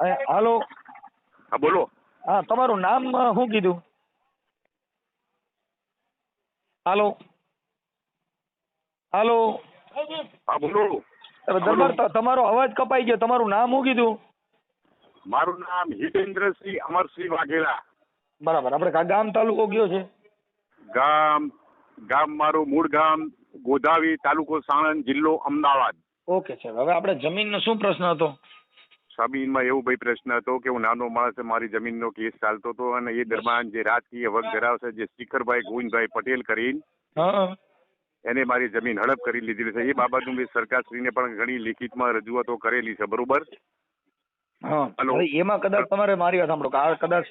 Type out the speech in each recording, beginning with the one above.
હાલો. હા બોલો. હા તમારું નામ શું કીધું? હાલો. હાલો. હા બોલો. દરબાર તમારો અવાજ કપાઈ ગયો. તમારું નામ શું કીધું? મારું નામ હિતેન્દ્રસિંહ અમરસિંહ વાઘેલા. બરાબર. આપણે ગામ તાલુકો કયો છે? ગામ ગામ મારું મૂળ ગામ ગોધાવી તાલુકો સાણંદ જિલ્લો અમદાવાદ. ઓકે સાહેબ. હવે આપણે જમીનનો શું પ્રશ્ન હતો? જમીનમાં એવું ભાઈ પ્રશ્ન હતો કે હું નાનો માણસ મારી જમીનનો કેસ ચાલતો હતો અને એ દરમિયાન જે રાજકીય વર્ગ ધરાવશે જે શિખરભાઈ ગોવિંદભાઈ પટેલ કરીને એને મારી જમીન હડપ કરી લીધી છે. એ બાબતનું મેં સરકારશ્રીને પણ ઘણી લિખિતમાં રજૂઆતો કરેલી છે બરોબર? હા. એમાં કદાચ તમારે મારી વાત સાંભળો કે આ કદાચ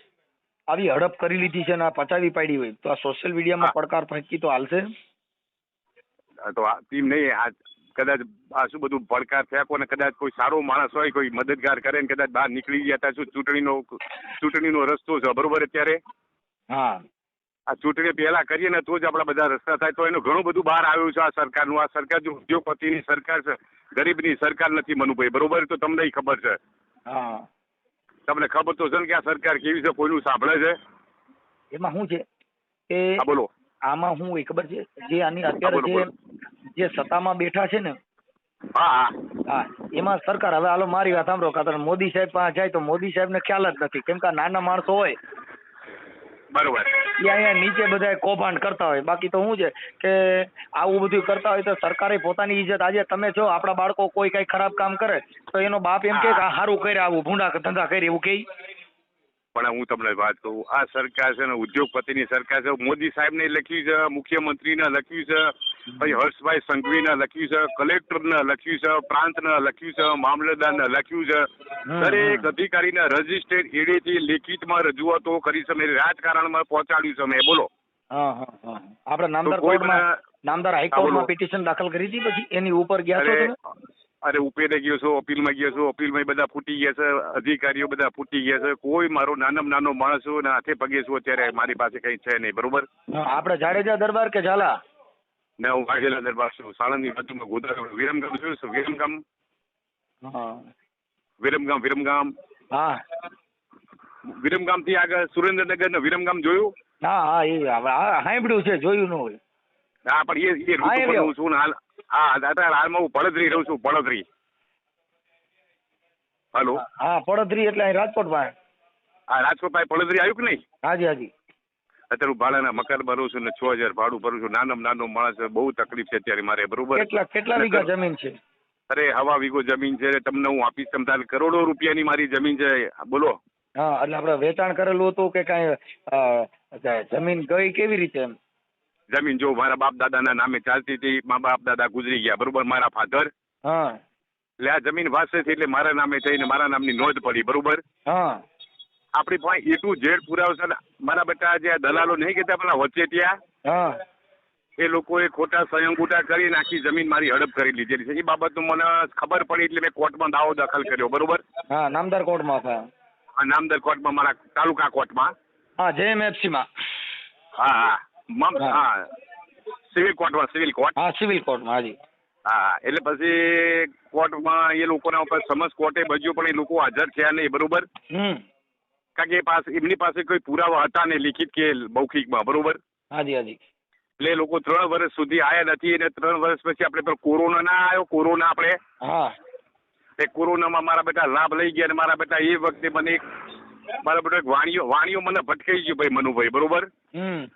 આવી હડપ કરી લીધી છે અને આ પચાવી પાડી હોય તો આ સોશિયલ મીડિયામાં. પડકાર ફેંકી તો હાલશે? તો આ ટીમ નહીં આ કદાચ આ શું બધું પડકાર ફેંકો ને કદાચ કોઈ સારો માણસ હોય કોઈ મદદગાર કરે ને કદાચ બહાર નીકળી ગયા તા શું ચૂંટણીનો ચૂંટણીનો રસ્તો છે બરોબર અત્યારે? હા. આ ચૂંટણી પહેલા કરીએ ને તો જ આપણા બધા રસ્તા થાય તો એનું ઘણું બધું બહાર આવ્યું છે આ સરકારનું. આ સરકાર જો ઉદ્યોગપતિની સરકાર છે ગરીબની સરકાર નથી મનુભાઈ બરોબર? તો તમને ખબર છે. હા. તમને ખબર તો છે ને કે આ સરકાર કેવી છે કોઈનું સાંભળે છે? એમાં શું છે? કે હા બોલો. આમાં શું હોય ખબર છે? જે આની અત્યારે જે જે સત્તામાં બેઠા છે ને હા હા. હા એમાં સરકાર હવે હાલો મારી વાત સાંભળો કાતર મોદી સાહેબ પાસે જાય તો મોદી સાહેબને ખ્યાલ જ નથી. કેમ કે નાના માણસો હોય બરોબર. એ અહીંયા નીચે બધા કૌભાંડ કરતા હોય. બાકી તો શું છે કે આવું બધું કરતા હોય તો સરકારે પોતાની ઇજ્જત આજે તમે જો આપણા બાળકો કોઈ કઈ ખરાબ કામ કરે તો એનો બાપ એમ કે સારું કરે આવું ભૂંડા ધંધા કરે એવું કે પણ હું તમને વાત કહું આ સરકાર છે ને ઉદ્યોગપતિની સરકાર છે મોદી સાહેબને લખ્યું છે મુખ્યમંત્રીને લખ્યું છે પછી હર્ષભાઈ સંઘવીને લખ્યું છે કલેક્ટરને લખ્યું છે પ્રાંતને લખ્યું છે મામલતદારને લખ્યું છે. દરેક અધિકારી અધિકારીને રજીસ્ટર્ડ એડેથી લેખિતમાં રજૂઆતો કરી છે મેં રાજકારણમાં પહોંચાડ્યું છે મેં બોલો. આપણે નામદાર કોર્ટમાં નામદાર હાઈકોર્ટમાં પિટિશન દાખલ કરી હતી પછી એની ઉપર ગયા છો તમે? અરે ઉપેરે ગયો છું અપીલમાં ગયો છું અપીલમાં બધા ફૂટી ગયા છે અધિકારીઓ બધા ફૂટી ગયા છે. કોઈ મારો નાનામાં નાનો માણસ છું ને હાથે પગે છું અત્યારે મારી પાસે કઈ છે નહીં બરોબર? આપડે આપણે જાડેજા દરબાર કે ઝાલા? ને હું વાઘેલા દરબાર છું. સાણંદની બાજુમાં ગોધરા વિરમગામ જોયું છું? વિરમગામ? હા. વિરમગામ વિરમગામ? હા. વિરમગામથી આગળ સુરેન્દ્રનગર ને વિરમગામ જોયું? હા હા એ સાંભળ્યું છે જોયું ન હોય. હા પણ એ એ રૂટ પર હું છું ને હાલ હા અત્યારે હાલમાં હું પડદરી રહું છું પડદરી. હાલો. હા પડદરી એટલે અહીં રાજકોટ પાસે. હા રાજકોટ પાસે પડદરી આવ્યું કે નહીં? હાજી હાજી. અત્યારે હું ભાડાના મકાન ભરું છું ને છ હજાર ભાડું ભરું છું. નાનામાં નાનો માણસ બહુ તકલીફ છે અત્યારે મારે બરોબર? કેટલા કેટલા વીઘા જમીન છે? અરે હવા વીઘો જમીન છે તમને હું આપીશ તમ તારે કરોડો રૂપિયાની મારી જમીન છે. બોલો. હા એટલે આપણે વેચાણ કરેલું હતું કે કાંઈ જમીન ગઈ કેવી રીતે એમ? જમીન જો મારા બાપ દાદાના નામે ચાલતી હતી મા બાપ દાદા ગુજરી ગયા બરોબર? મારા ફાધર એટલે આ જમીન વાંચેથી એટલે મારા નામે થઈને મારા નામની નોંધ પડી બરોબર? હા. આપણી પાસે એ ટુ ઝેડ પુરાવો છે ને મારા બેટા જે દલાલો નહીં કહેતા પેલા વચ્ચે ત્યાં હા. એ લોકોએ ખોટા સંયંગુટા કરી આખી જમીન મારી હડપ કરી લીધેલી છે. એ બાબતનું મને ખબર પડી એટલે મેં કોર્ટમાં દાવો દાખલ કર્યો બરોબર? હા નામદાર કોર્ટમાં હા નામદાર કોર્ટમાં મારા તાલુકા કોર્ટમાં. હા જેએમએફસી માં હા હા. હા. સિવિલ કોર્ટમાં સિવિલ કોર્ટ હા સિવિલ કોર્ટમાં હાજી. હા એટલે પછી કોર્ટમાં એ લોકોના ઉપર સમજ કોર્ટે બજ્યું પણ એ લોકો હાજર થયા નહીં બરોબર? કારણ કે એ પાસે એમની પાસે કોઈ પુરાવા હતા નહીં લિખિત કે મૌખિકમાં બરોબર? હાજી હાજી. એટલે લોકો ત્રણ વર્ષ સુધી આયા નથી અને ત્રણ વર્ષ પછી આપણે પેલો કોરોના ના આવ્યો કોરોના આપણે. હા. એ કોરોનામાં મારા બેટા લાભ લઈ ગયા અને મારા બેટા એ વખતે મને મારા બેટા વાણીઓ વાણીઓ મને ભટકાઈ ગયું ભાઈ મનુભાઈ બરોબર? હમ.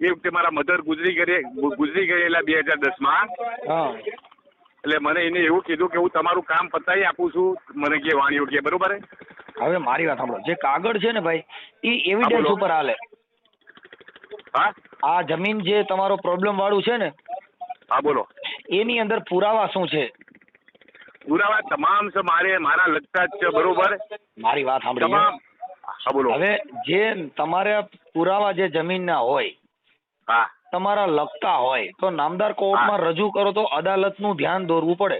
એ વખતે મારા મધર ગુજરી ગયે ગુજરી ગયેલા બે હજાર દસમાં. હા. એટલે મને એને એવું કીધું કે હું તમારું કામ પતાવી આપું છું મને કે વાણીઓ કે બરોબર હવે મારી વાત સાંભળો. જે કાગળ છે ને ભાઈ એ એવિડન્સ ઉપર હાલે. હા? આ જમીન જે તમારો પ્રોબ્લેમ વાળું છે ને હા બોલો. એની અંદર પુરાવા શું છે? પુરાવા તમામ છે મારે મારા લગતા જ છે બરોબર? મારી વાત સાંભળી તમામ. હા બોલો. હવે જે તમારે પુરાવા જે જમીનના હોય તમારા લગતા હોય તો નામદાર કોર્ટમાં રજૂ કરો તો અદાલતનું ધ્યાન દોરવું પડે.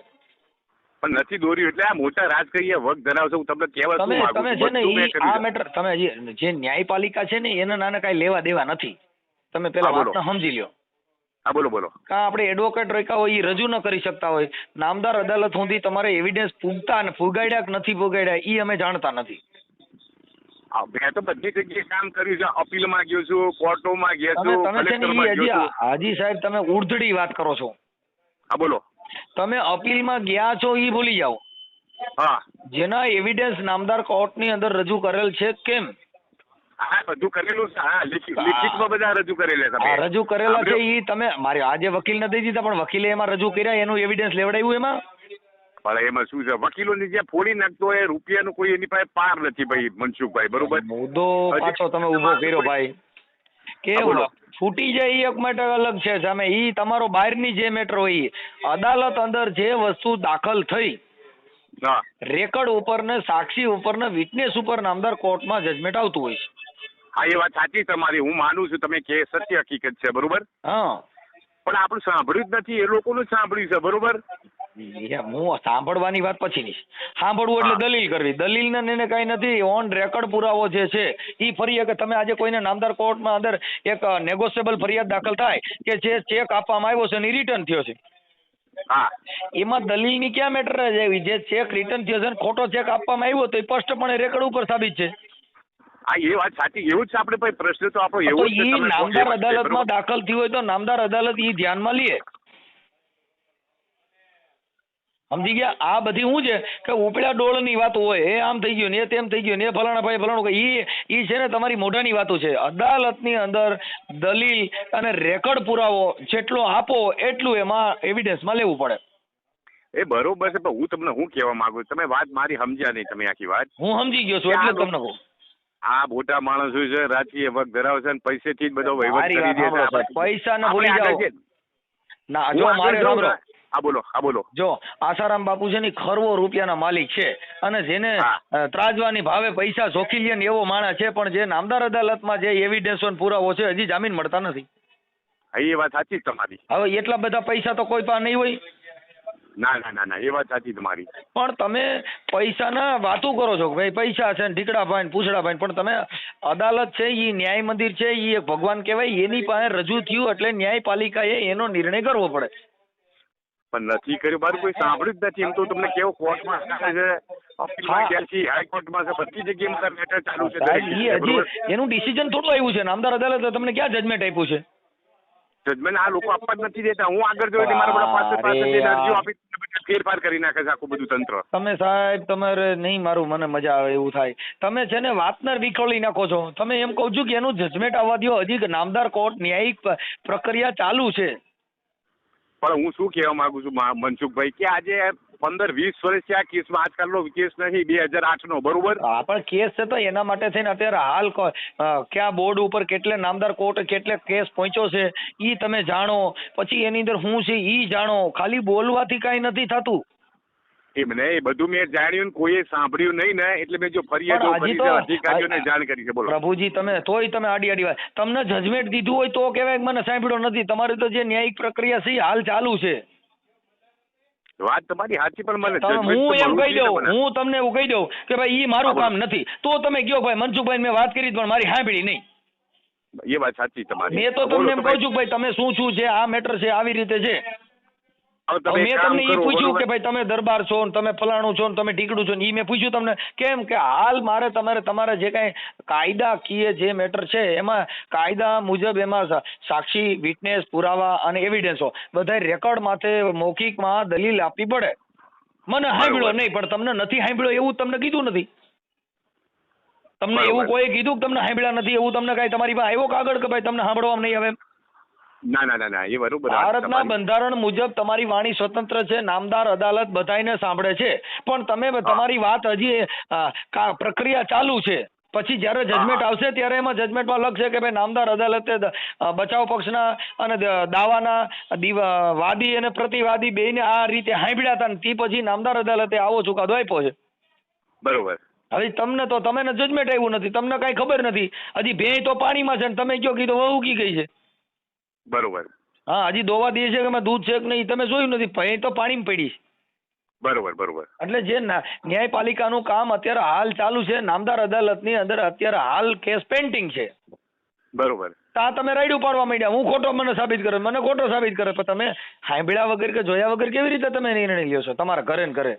પણ નથી દોર્યું એટલે આ મોટા રાજકીય વર્ગ ધરાવશે હું તમને કહેવા તમે તમે છે ને આ મેટર તમે જે ન્યાયપાલિકા છે ને એને નાના કાંઈ લેવા દેવા નથી. તમે પેલા. વાતને સમજી લ્યો. હા બોલો બોલો. કા આપણે એડવોકેટ રોક્યા હોય એ રજૂ ન કરી શકતા હોય. નામદાર અદાલત સુધી તમારે એવિડન્સ પૂગતા અને ફુગાડ્યા કે નથી ફુગાડ્યા એ અમે જાણતા નથી. મેં તો બધી જગ્યાએ કામ કર્યું છે. અપીલમાં ગયો છું કોર્ટોમાં ગયો છું માં કલેક્ટરમાં ગયો છું. હાજી સાહેબ તમે ઉર્ધડી વાત કરો છો. હા બોલો. તમે અપીલમાં ગયા છો એ ભૂલી જાઓ. હા. જેના એવિડન્સ નામદાર કોર્ટની અંદર રજૂ કરેલ છે કેમ? હા બધું કરેલું છે. હા લિખિત- લિખિતમાં બધા રજૂ કરેલા તમે રજૂ કરેલા છે? એ તમે મારે આજે વકીલ નથી દીધા પણ વકીલે એમાં રજૂ કર્યા એનું એવિડન્સ લેવડાવ્યું એમાં? પણ એમાં શું છે વકીલોની જ્યાં ફોડી નાખતો હોય રૂપિયાનું કોઈ એની પાસે પાર નથી ભાઈ મનસુખભાઈ બરોબર? મુદ્દો પાછો તમે ઊભો કર્યો ભાઈ. કે છૂટી જાય એ એક મેટર અલગ છે સામે ઈ તમારો બહારની જે મેટર હોય અદાલત અંદર જે વસ્તુ દાખલ થઈ રેકર્ડ ઉપર ને સાક્ષી ઉપર ને વિટનેસ ઉપર નામદાર કોર્ટમાં જજમેન્ટ આવતું હોય છે. હા એ વાત સાચી તમારી. હું માનું છું તમે કે સત્ય હકીકત છે બરોબર? હા. પણ આપણું સાંભળ્યું જ નથી એ લોકોનું સાંભળ્યું છે બરોબર? એ હું સાંભળવાની વાત પછીની. સાંભળવું એટલે દલીલ કરવી. દલીલ ને એને કઈ નથી. ઓન રેકર્ડ પુરાવો જે છે એ ફરી કે તમે આજે કોઈને નામદાર કોર્ટમાં અંદર એક નેગોશિયેબલ ફરિયાદ દાખલ થાય કે જે ચેક આપવામાં આવ્યો છે ને રિટર્ન થયો છે. હા. એમાં દલીલની ક્યાં મેટર એવી જે ચેક રિટર્ન થયો છે ને ખોટો ચેક આપવામાં આવ્યો તો એ સ્પષ્ટપણે રેકર્ડ ઉપર સાબિત છે. હા એ વાત સાચી. એવું જ છે આપણે પ્રશ્ન તો આપણો એવો જ એ નામદાર અદાલતમાં દાખલ થયું હોય તો નામદાર અદાલત ઈ ધ્યાનમાં લે. સમજી ગયા? આ બધી શું છે? કે ઉપડ્યા ડોળની વાતો હોય એ આમ થઈ ગયું ને એ તેમ થઈ ગયું ને એ ફલાણા ભાઈ ફલાણું ઈ ઈ છે ને તમારી મોઢાની વાતો છે. અદાલતની અંદર દલીલ અને રેકર્ડ પુરાવો જેટલો આપો એટલું એમાં એવિડન્સમાં લેવું પડે. એ બરોબર છે પણ હું તમને હું કહેવા માંગુ? છું તમે વાત મારી સમજ્યા નહીં તમે આખી વાત. હું સમજી ગયો છું એટલે તમને કહું. આ મોટા માણસો છે રાજકીય વગ ધરાવશે ને પૈસેથી જ બધો વહીવટ કરી દે છે સાંભળો સાહેબ, ભૂલી જાઓ. ના જો મારે ને. હા બોલો હા બોલો. જો આસારામ બાપુ છે ને ખરવો રૂપિયાના માલિક છે અને જેને ત્રાજવાની ભાવે પૈસા જોખી લે ને એવો માણસ છે પણ જે નામદાર અદાલતમાં જે એવિડન્સો પુરાવો છે હજી જામીન મળતા નથી. હા, એ વાત સાચી તમારી. હવે એટલા બધા પૈસા તો કોઈ પાસે નહીં હોય? ના ના ના ના એ વાત સાચી તમારી. પણ તમે પૈસાના વાતો કરો છો ભાઈ પૈસા છે ઢીકડા ભાઈ ને પૂછડા ભાઈ પણ તમે અદાલત છે એ ન્યાય મંદિર છે એ એક ભગવાન કહેવાય એની પાસે રજૂ થયું એટલે ન્યાયપાલિકાએ એનો નિર્ણય કરવો પડે. પણ નથી કર્યું. મારું કોઈ સાંભળ્યું જ નથી. એમ તો તમને કેવો કોર્ટમાં છે? અપીલમાં હા. ગયા છીએ હાઈકોર્ટમાં છે બધી જગ્યાએ મારા મેટર ચાલુ છે સાહેબ, દરેક ઈ જગ્યાએ, બરોબર? હજી એનું ડિસિઝન થોડું આવ્યું છે નામદાર અદાલતે તમને ક્યાં જજમેન્ટ આપ્યું છે? જજમેન્ટ આ લોકો આપવા જ નથી દેતા. હું આગળ જોઈ મારા બધા પાસે પાસે અરજીઓ આપી ફેરફાર કરી નાખે છે આખું બધું તંત્ર. તમે સાહેબ તમારે નહીં મારું મને મજા આવે એવું થાય. તમે છે ને વાતને વિખોળી નાખો છો. તમે એમ કહું છું કે એનું જજમેન્ટ આવવા દો હજી નામદાર કોર્ટ ન્યાયિક પ્રક્રિયા ચાલુ છે. પણ હું શું કહેવા માંગુ છું મનસુખભાઈ, કે આજે પંદર વીસ વર્ષથી આ કેસમાં આજકાલનો કેસ નથી, બે હજાર આઠનો, બરોબર? હા, પણ કેસ છે તો એના માટે થઈને અત્યારે હાલ કયા બોર્ડ ઉપર કેટલે નામદાર કોર્ટ કેટલે કેસ પહોંચ્યો છે એ તમે જાણો. પછી એની અંદર શું છે એ જાણો. ખાલી બોલવાથી કાંઈ નથી થતું. એમ નહીં બધું મેં જાણ્યું કોઈએ સાંભળ્યું નહીં ને એટલે મેં જો ફરિયાદો કરી છે અધિકારીઓને જાણ કરી છે બોલો. પ્રભુજી તમે તોય તમે આડી આડી વાત તમને જજમેન્ટ દીધું હોય તો કહેવાય મને સાંભળ્યો નથી. તમારી તો જે ન્યાયિક પ્રક્રિયા છે હાલ ચાલુ છે. વાત તમારી સાચી પણ મને હું એમ કહી દઉં હું તમને એવું કહી દઉં કે ભાઈ ઈ મારું કામ નથી. તો તમે કયો ભાઈ મનસુખભાઈ મેં વાત કરી પણ મારી સાંભળી નહીં. એ વાત સાચી તમારી. મેં તો તમને એમ કહું છું ભાઈ તમે શું શું છે આ મેટર છે આવી રીતે છે. મેં તમને એ પૂછ્યું કે ભાઈ તમે દરબાર છો ને તમે ફલાણું છો ને તમે ઢીકડું છો ને એ મેં પૂછ્યું તમને કેમ કે હાલ મારે તમારે તમારે જે કાંઈ કાયદાકીય જે મેટર છે એમાં કાયદા મુજબ એમાં સાક્ષી વિટનેસ પુરાવા અને એવિડન્સો બધા રેકોર્ડ માથે મૌખિકમાં દલીલ આપવી પડે. મને સાંભળ્યો નહીં પણ તમને નથી સાંભળ્યો એવું તમને કીધું નથી. તમને એવું કોઈ કીધું કે તમને સાંભળ્યા નથી એવું તમને કાંઈ તમારી પાસે આવ્યો કાગળ કે ભાઈ તમને સાંભળવામાં નહીં આવે? ના ના ના ના એ બરોબર ભારતના બંધારણ મુજબ તમારી વાણી સ્વતંત્ર છે નામદાર અદાલત બધાયને સાંભળે છે. પણ તમે તમારી વાત હજી પ્રક્રિયા ચાલુ છે. પછી જ્યારે જજમેન્ટ આવશે ત્યારે એમાં જજમેન્ટમાં લખશે કે ભાઈ નામદાર અદાલતે બચાવ પક્ષના અને દાવાના દિવ- વાદી અને પ્રતિવાદી બેને આ રીતે હાંભળ્યા હતા તે પછી નામદાર અદાલતે આવો ચુકાદો આપ્યો છે. બરોબર. હવે તમને તો તમે જજમેન્ટ આવ્યું નથી તમને કાંઈ ખબર નથી. હજી ભેંય તો પાણીમાં છે ને તમે કયો કીધું વહુ કી ગઈ છે? બરોબર. હા હજી દોવા દે છે કે એમાં દૂધ છે કે નહીં તમે જોયું નથી. ભેંય તો પાણીમાં પડી છે. બરોબર બરોબર. એટલે જે ન્યાયપાલિકાનું કામ અત્યારે હાલ ચાલુ છે નામદાર અદાલતની અંદર અત્યારે હાલ કેસ પેન્ડિંગ છે. બરોબર. તા તમે રાઈડ ઉપાડવા માંડ્યા. હું ખોટો મને સાબિત કરે મને ખોટો સાબિત કરે પણ તમે સાંભળ્યા વગર કે જોયા વગર કેવી રીતે તમે નિર્ણય લ્યો છો? તમારા ઘરે ને ઘરે.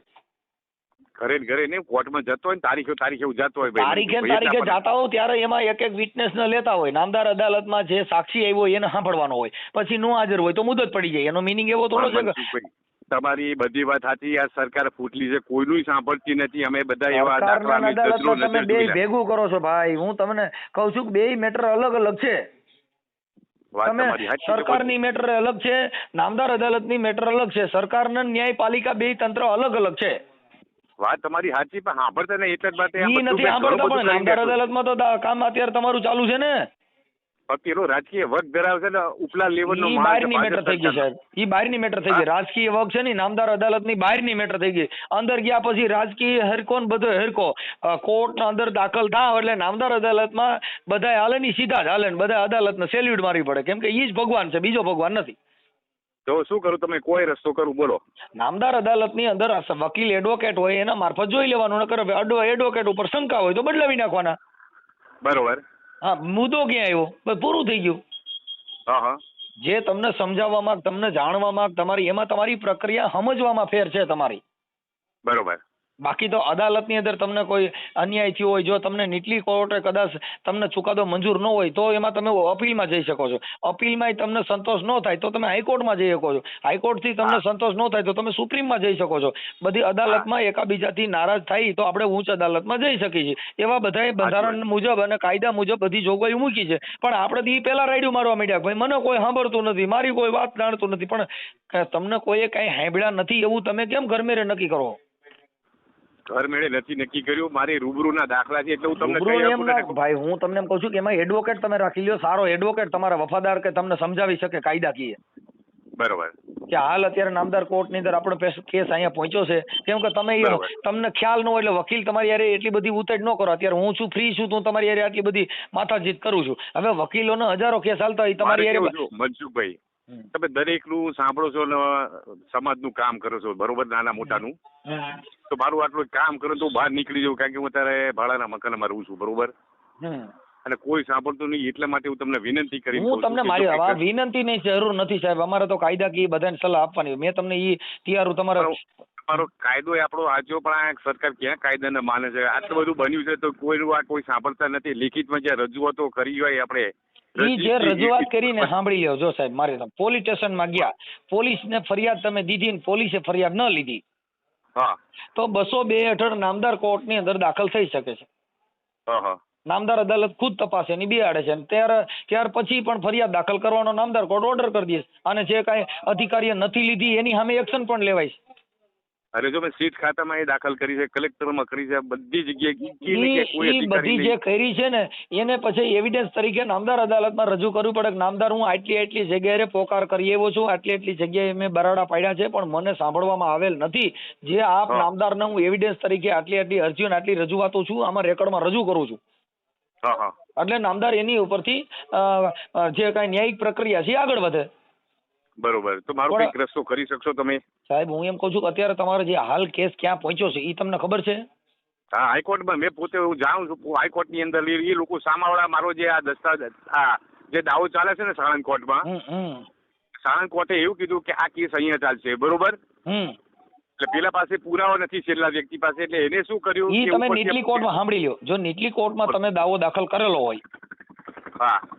ઘરે ઘરે નહીં કોર્ટમાં જતો હોય તારીખે તારીખે જતો હોય તારીખે તારીખે જતા હોય ત્યારે એમાં એક એક વિટનેસ ને લેતા હોય. નામદાર અદાલતમાં જે સાક્ષી આવ્યો હોય એને સાંભળવાનો હોય. પછી નો હાજર હોય તો મુદત પડી જાય. એનો મિનિંગ એવો થોડો છે તમારી બધી વાત સાચી. આ સરકાર ફૂટલી છે. કોઈનું સાંભળતી નથી. અમે બધા એવા દાખલા તમે બે ભેગું કરો છો ભાઈ. હું તમને કહું છું કે બે મેટર અલગ અલગ છે. તમે સરકારની મેટર અલગ છે. નામદાર અદાલતની મેટર અલગ છે. સરકારના ન્યાયપાલિકા બે તંત્ર અલગ અલગ છે. વાત તમારી સાચી પણ સાંભળતા નહીં એટલે જ માટે એ નથી સાંભળતા પણ નામદાર અદાલતમાં તો કામ અત્યારે તમારું ચાલુ છે ને. પેલો રાજકીય વર્ગ ધરાવે છે ને ઉપલા લેવલનો ઈ માણસ બહારની મેટર થઈ ગઈ સાહેબ. ઈ બહારની મેટર થઈ ગઈ. રાજકીય વર્ગ છે ને નામદાર અદાલતની બહારની મેટર થઈ ગઈ. અંદર ગયા પછી રાજકીય હરકો ને બધો હરકો. કોર્ટના અંદર દાખલ થાવ એટલે નામદાર અદાલતમાં બધા હાલે ની સીધા જ હાલે ને બધા અદાલતને સેલ્યુટ મારવી પડે. કેમ કે ઈ જ ભગવાન છે બીજો ભગવાન નથી. તો શું કરું? તમે કોઈ રસ્તો કરું? બોલો. નામદાર અદાલતની અંદર વકીલ એડવોકેટ હોય એના મારફત જોઈ લેવાનું નકર એડવોકેટ ઉપર શંકા હોય તો બદલાવી નાખવાના. બરોબર. હા મુદ્દો ક્યાં આવ્યો? બસ પૂરું થઈ ગયું. હા હા. જે તમને સમજાવવામાં તમને જાણવામાં તમારી એમાં તમારી પ્રક્રિયા સમજવામાં ફેર છે તમારી. બરોબર. બાકી તો અદાલતની અંદર તમને કોઈ અન્યાય થયો હોય જો તમને નીચલી કોર્ટે કદાચ તમને ચુકાદો મંજૂર ન હોય તો એમાં તમે અપીલમાં જઈ શકો છો. અપીલમાં તમને સંતોષ ન થાય તો તમે હાઈકોર્ટમાં જઈ શકો છો. હાઈકોર્ટથી તમને સંતોષ ન થાય તો તમે સુપ્રીમમાં જઈ શકો છો. બધી અદાલતમાં એકાબીજાથી નારાજ થાય તો આપણે ઉચ્ચ અદાલતમાં જઈ શકીએ છીએ. એવા બધાએ બંધારણ મુજબ અને કાયદા મુજબ બધી જોગવાઈ મૂકી છે. પણ આપણે એ પહેલા રાયડું મારવા માંડ્યા ભાઈ મને કોઈ સાંભળતું નથી મારી કોઈ વાત જાણતું નથી. પણ તમને કોઈએ કાંઈ સાંભળ્યા નથી એવું તમે કેમ ઘરમેરે નક્કી કરો? ઘર મેળે નથી નક્કી કર્યું. મારી રૂબરૂના દાખલા છે એટલે હું તમને રૂબરૂ કહી એમ આપું ના ભાઈ હું તમને એમ કહું છું કે એમાં એડવોકેટ તમે રાખી લ્યો. સારો એડવોકેટ તમારા વફાદાર કે તમને સમજાવી શકે કાયદાકીય. બરોબર. કે હાલ અત્યારે નામદાર કોર્ટની અંદર આપણો પેસ- કેસ અહીંયા પહોંચ્યો છે. કેમ કે તમે ઈ બરાબર. તમને ખ્યાલ ન હોય એટલે વકીલ તમારી યારે એટલી બધી ઉતેજ ન કરો. અત્યારે હું છું ફ્રી છું તો હું તમારી યારે આટલી બધી માથાજીત કરું છું. હવે વકીલોને હજારો કેસ હાલતા હોય મારે તમારી કેવું યારે છું, મનસુખભાઈ. તમે દરેકનું સાંભળો છો ને સમાજનું કામ કરો છો બરોબર નાના મોટાનું. તો મારું આટલું કામ કરો તો બહાર નીકળી જાઉં કારણ કે હું અત્યારે ભાડાના મકાનમાં રહું છું બરોબર? અને કોઈ સાંભળતું નહીં એટલા માટે હું તમને વિનંતી કરી હું તમને મારી વિનંતી નહીં જરૂર નથી સાહેબ. અમારે તો કાયદાકીય બધાને સલાહ આપવાની મેં તમને ઈ તૈયાર તમારે તમારો કાયદો એ આપણો આજો પણ આ સરકાર ક્યાં કાયદાને માને છે? આટલું બધું બન્યું છે તો કોઈનું આ કોઈ સાંભળતા નથી. લિખિતમાં જે રજૂઆતો કરી હોય આપણે ઈ જે રજૂઆત કરીને સાંભળી લ્યો જો સાહેબ મારે પોલીસ સ્ટેશનમાં ગયા. પોલીસને ફરિયાદ તમે દીધી ને પોલીસે ફરિયાદ ન લીધી. હા. તો બસો બે હેઠળ નામદાર કોર્ટની અંદર દાખલ થઈ શકે છે. નામદાર અદાલત ખુદ તપાસે એની બિહાડે છે. ત્યાર ત્યાર પછી પણ ફરિયાદ દાખલ કરવાનો નામદાર કોર્ટ ઓર્ડર કરી દે અને જે કાંઈ અધિકારીએ નથી લીધી એની સામે એક્શન પણ લેવાય છે. અરે જો મેં સીટ ખાતામાં એ દાખલ કરી છે કલેક્ટરમાં કરી છે બધી જગ્યાએ કોઈ બધી જે કરી છે ને એને પછી એવિડન્સ તરીકે નામદાર અદાલતમાં રજૂ કરવું પડે કે નામદાર હું આટલી આટલી જગ્યાએ પોકાર કરી એવો છું આટલી આટલી જગ્યાએ મેં બરાડા પાડ્યા છે પણ મને સાંભળવામાં આવેલ નથી. જે આપ. નામદારને હું એવિડન્સ તરીકે આટલી આટલી અરજીઓ આટલી રજૂઆતો છું આમાં રેકોર્ડમાં રજૂ કરું છું. એટલે નામદાર એની ઉપરથી જે કાંઈ ન્યાયિક પ્રક્રિયા છે આગળ વધે. બરોબર. તો મારો કંઈક રસ્તો કરી શકશો તમે? સાહેબ હું એમ કહું છું કે અત્યારે તમારો જે હાલ કેસ ક્યાં પહોંચ્યો છે એ તમને ખબર છે? હા હાઈકોર્ટમાં મેં પોતે હું જાણું છું હાઈકોર્ટની અંદર એ લોકો સામાવાળા મારો જે આ દસ્તાવેજ આ જે દાવો ચાલે છે ને સાણંદ કોર્ટમાં સાણંદ કોર્ટે એવું કીધું કે આ કેસ અહીંયા ચાલશે બરોબર? હમ. એટલે પેલા પાસે પુરાવો નથી છેલ્લા વ્યક્તિ પાસે એટલે એને શું કર્યું તમે નીટલી કોર્ટમાં સાંભળી લ્યો. જો નીટલી કોર્ટમાં તમે દાવો દાખલ કરેલો હોય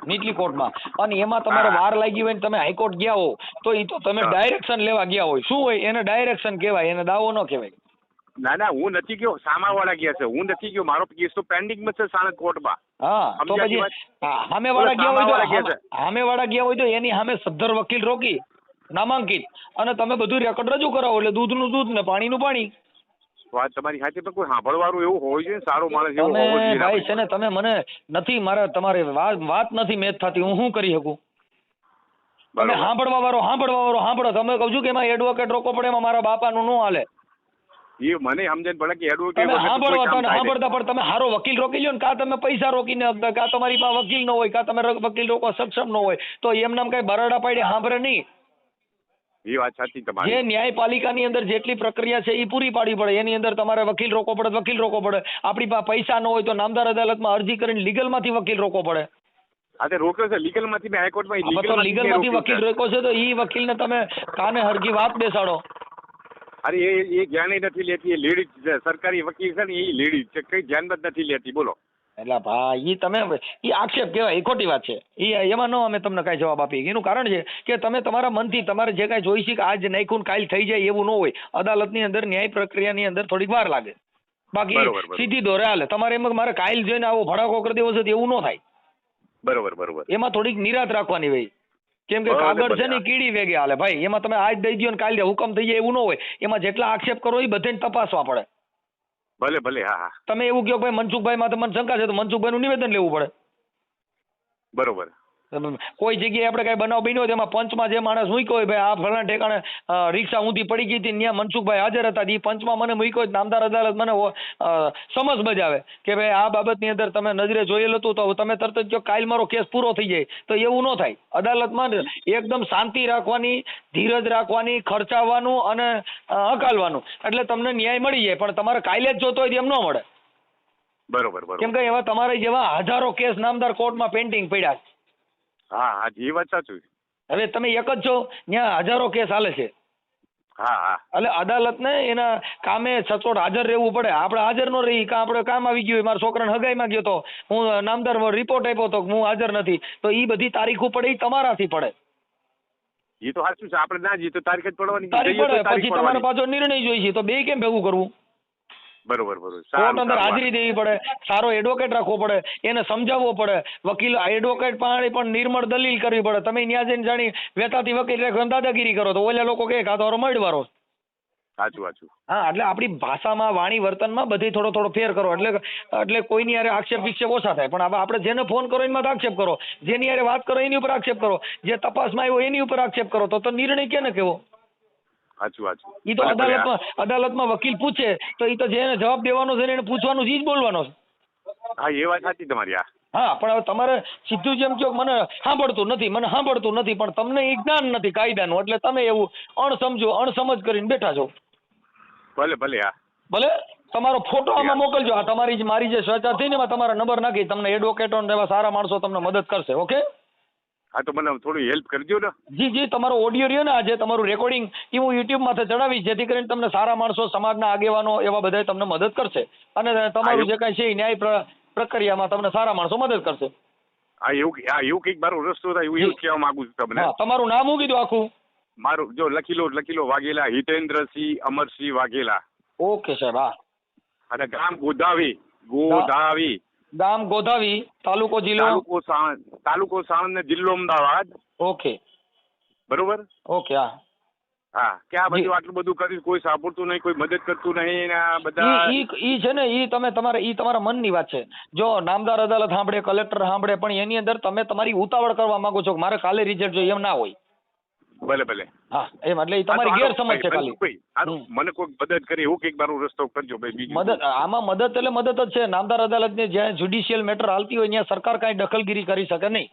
નીચલી કોર્ટમાં. અને એમાં તમારે વાર લાગી હોય ને તમે હાઈકોર્ટ ગયા હો તો એ તો તમે ડાયરેક્શન લેવા ગયા હોય. શું હોય? એને ડાયરેક્શન કહેવાય એને દાવો ન કહેવાય. ના ના હું નથી ગયો. સામાવાળા ગયા છે. હું નથી ગયો. મારો કેસ તો પેન્ડિંગમાં છે સાણંદ કોર્ટમાં. હા તો પછી સામે વાળા ગયા હોય તો સામે- વાળા ગયા હોય તો એની સામે સદ્ધર વકીલ રોકી નામાંકિત. અને તમે બધું રેકોર્ડ રજૂ કરાવો એટલે દૂધનું દૂધ ને પાણીનું પાણી. વાત તમારી સાચી પણ કોઈ સાંભળવાનું એવું હોય છે સારો માણસ એવું હોવો જોઈએ. ભાઈ છે ને તમે મને નથી મારા તમારે વાત નથી મેચ થતી હું શું કરી શકું? તમે સાંભળવા વાળો સાંભળવા વાળો સાંભળો. તમે કહું છું કે એમાં એડવોકેટ રોકો પડે એમાં મારા બાપાનું નું હાલે. એ મને સમજણ પડે કે એડવોકેટ તમે વગર તો સાંભળો કોઈ કામ તમે સાંભળતા પણ તમે સારો વકીલ રોકી લ્યો ને કાં તમે પૈસા રોકીને કાં તમારી પાસે વકીલ ન હોય કાં તમે વકીલ રોકવા સક્ષમ ન હોય તો એમ નામ કઈ બરાડા પાડી સાંભળે નહીં. એ વાત સાચી તમારી. જે ન્યાયપાલિકાની અંદર જેટલી પ્રક્રિયા છે એ પૂરી પાડવી પડે. એની અંદર તમારે વકીલ રોકવો પડે વકીલ રોકવો પડે. આપણી પાસે પૈસા ન હોય તો નામદાર અદાલતમાં અરજી કરીને લીગલમાંથી વકીલ રોકવો પડે. હા તે રોક્યો છે. લીગલમાંથી મેં હાઈકોર્ટમાં તો લીગલમાંથી વકીલ રોક્યો છે તો ઈ વકીલને તમે કાને હરકી વાત બેસાડો? અરે એ એ જ્ઞાન નથી લેતી એ લેડીઝ સરકારી વકીલ છે ને એ લેડીઝ છે. કઈ ધ્યાન જ નથી લેતી. બોલો. એટલે ભાઈ ઈ તમે ઈ આક્ષેપ કહેવાય એ ખોટી વાત છે. એ એમાં ન અમે તમને કાંઈ જવાબ આપીએ. એનું કારણ છે કે તમે તમારા મનથી તમારે જે કાંઈ જોઈશે કે આજ નાખ્યું કાલ થઈ જાય એવું ન હોય અદાલતની અંદર ન્યાય પ્રક્રિયાની અંદર થોડીક વાર લાગે. બાકી. સીધી દોરે હાલે. તમારે એમ મારે કાલ જોઈને આવો ભડાકો કરી દેવો છે એવું ન થાય. બરોબર બરોબર. એમાં થોડીક નિરાત રાખવાની હોય. કેમ કે કાગળ છે ને કીડી વેગે હાલે. ભાઈ એમાં તમે આજ દઈ દો ને કાલ હુકમ થઈ જાય એવું ન હોય. એમાં જેટલા આક્ષેપ કરો એ બધાને તપાસવા પડે. ભલે ભલે હા હા. તમે એવું કહો ભાઈ મનસુખભાઈ માં મને શંકા છે તો મનસુખભાઈનું નિવેદન લેવું પડે. બરોબર. કોઈ જગ્યાએ આપણે કઈ બનાવ બન્યો હોય તેમાં પંચમાં જે માણસ મૂક્યો હોય ભાઈ આ ફલાણા ઠેકાણે રિક્ષા ઊંધી પડી ગઈ હતી ત્યાં મનસુખભાઈ હાજર હતા એ પંચમાં મને મૂક્યો નામદાર અદાલત મને સમજ બજાવે કે ભાઈ આ બાબતની અંદર તમે નજરે જોયેલું હતું તો તમે તરત જ કહો કાલ મારો કેસ પૂરો થઈ જાય. તો એવું ન થાય. અદાલતમાં એકદમ શાંતિ રાખવાની ધીરજ રાખવાની ખર્ચાવવાનું અને હકાલવાનું. એટલે તમને ન્યાય મળી જાય પણ તમારે કાલે જ જોતો હોય એમ ન મળે. બરોબર બરોબર. કેમ કે એવા તમારા જેવા હજારો કેસ નામદાર કોર્ટમાં પેન્ડિંગ પડ્યા છે. હા હા એ વાત સાચું હવે તમે એક જ છો ત્યાં હજારો કેસ હાલે છે. હા હા. એટલે અદાલતને એના કામે સચોટ હાજર રહેવું પડે. આપણે હાજર ન રહી કાં આપણે કામ આવી ગયું મારા છોકરાને હગાઈમાં ગયો તો હું નામદાર રિપોર્ટ આપ્યો તો હું હાજર નથી. તો એ બધી તારીખો પડે એ તમારાથી પડે. એ તો સાચું છે આપણે ના જઈએ તો તારીખ જ પડવાની તારીખ પડે પછી તમારે પાછો નિર્ણય જોઈએ તો બે કેમ ભેગું કરવું? બરોબર બરોબર. કોર્ટ અંદર હાજરી દેવી પડે સારો એડવોકેટ રાખવો પડે એને સમજાવવો પડે. વકીલ એડવોકેટ પાસે પણ નિર્મળ દલીલ કરવી પડે. તમે ત્યાં જઈને જાણી વેતાથી વકીલ રાખો દાદાગીરી કરો તો ઓલા લોકો કે આ તો મળવારો સાચું સાચું. હા એટલે આપણી ભાષામાં વાણી વર્તનમાં બધી થોડો થોડો ફેર કરો. એટલે એટલે કોઈની યારે આક્ષેપ વિક્ષેપ ઓછા થાય. પણ આપણે જેને ફોન કરો એમાં આક્ષેપ કરો. જેની યારે વાત કરો એની ઉપર આક્ષેપ કરો. જે તપાસમાં આવ્યો એની ઉપર આક્ષેપ કરો. તો તો નિર્ણય કેને કેવો? સાચું સાચું એ તો. અદાલતમાં અદાલતમાં વકીલ પૂછે તો એ તો જેને જવાબ દેવાનો છે ને એને પૂછવાનું છે ઈ જ બોલવાનો છે. હા એ વાત સાચી તમારી આ હા પણ હવે તમારે સીધું જેમ કહો મને સાંભળતું નથી મને સાંભળતું નથી પણ તમને એ જ્ઞાન નથી કાયદાનું એટલે તમે એવું અણસમજો અણસમજ કરીને બેઠા છો. ભલે ભલે હા. ભલે? તમારો ફોટો આમાં મોકલજો. આ તમારી જે મારી જે સ્વચ્છતા થઈ ને એમાં તમારા નંબર નાખી તમને એડવોકેટો ને એવા સારા માણસો તમને મદદ કરશે ઓકે? હા તો મને થોડી હેલ્પ કરજો ને. જી જી તમારો ઓડિયો રહ્યો ને આજે તમારું રેકોર્ડિંગ એ હું યુટ્યુબ માથે ચડાવીશ જેથી કરીને તમને સારા માણસો સમાજના આગેવાનો એવા બધા તમને મદદ કરશે. અને તમારું જે કાંઈ છે એ ન્યાય પ્રક્રિયામાં તમને સારા માણસો મદદ કરશે. હા એવું હા એવું કંઈક મારો રસ્તો થાય એવું એવું કહેવા માંગુ છું તમને. તમારું નામ મૂકી કીધું આખું? મારું જો લખી લો લખી લો વાઘેલા હિતેન્દ્રસિંહ અમરસિંહ વાઘેલા. ઓકે સાહેબ હા. અને ગામ ગોધાવી ગોધાવી. ગામ ગોધાવી તાલુકો જિલ્લો તાલુકો સાણંદ તાલુકો સાણંદ ને જિલ્લો અમદાવાદ. ઓકે. બરોબર? ઓકે હા. હા કે આ. બધું આટલું બધું કરી કોઈ સાંભળતું નહીં કોઈ મદદ કરતું નહીં ને આ બધા ઈ ઈ ઈ છે ને ઈ તમે તમારે ઈ તમારા મનની વાત છે. જો નામદાર અદાલત સાંભળે કલેક્ટર સાંભળે પણ એની અંદર તમે તમારી ઉતાવળ કરવા માંગો છો કે મારે કાલે રિઝલ્ટ જોઈએ એમ ના હોય. ભલે ભલે. હા એમ એટલે તમારી ગેરસમજ છે ખાલી. મને કોઈ મદદ કરી એવું કંઈક મારો રસ્તો કરજો ભાઈ બીજું મદદ આમાં મદદ એટલે મદદ જ છે. નામદાર અદાલતની જ્યાં જ્યુડિશિયલ મેટર હાલતી હોય ત્યાં સરકાર કાંઈ દખલગીરી કરી શકે નહીં.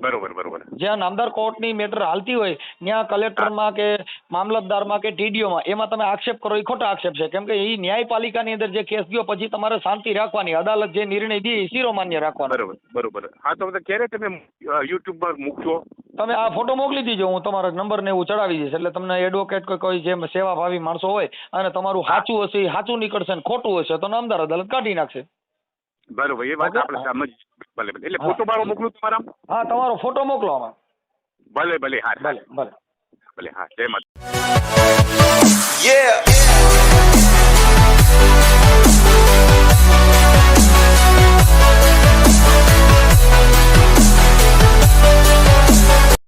બરોબર બરોબર. જ્યાં નામદાર કોર્ટની મેટર હાલતી હોય ત્યાં કલેક્ટરમાં કે મામલતદારમાં કે ટીડીઓમાં એમાં તમે આક્ષેપ કરો એ ખોટા આક્ષેપ છે. કેમ કે એ ન્યાયપાલિકાની અંદર જે કેસ ગયો પછી તમારે શાંતિ રાખવાની અદાલત જે નિર્ણય દે એ શિરોમાન્ય રાખવાનો. બરોબર બરોબર. હા તો ક્યારે તમે યુટ્યુબ પર મૂકશો તમે આ ફોટો મોકલી દીજો હું તમારો નંબર ને એવું ચડાવી દઈશ. એટલે તમને એડવોકેટ કોઈ કોઈ જેમ સેવાભાવી માણસો હોય અને તમારું સાચું હશે એ સાચું નીકળશે ને ખોટું હશે તો નામદાર અદાલત કાઢી નાખશે. બરોબર એ વાત આપણે સમજ ભલે ભલે. એટલે ફોટો મારો મોકલું તમારા? હા તમારો ફોટો મોકલો આમાં. ભલે ભલે હા ભલે ભલે. ભલે હા જય માતા Yeah.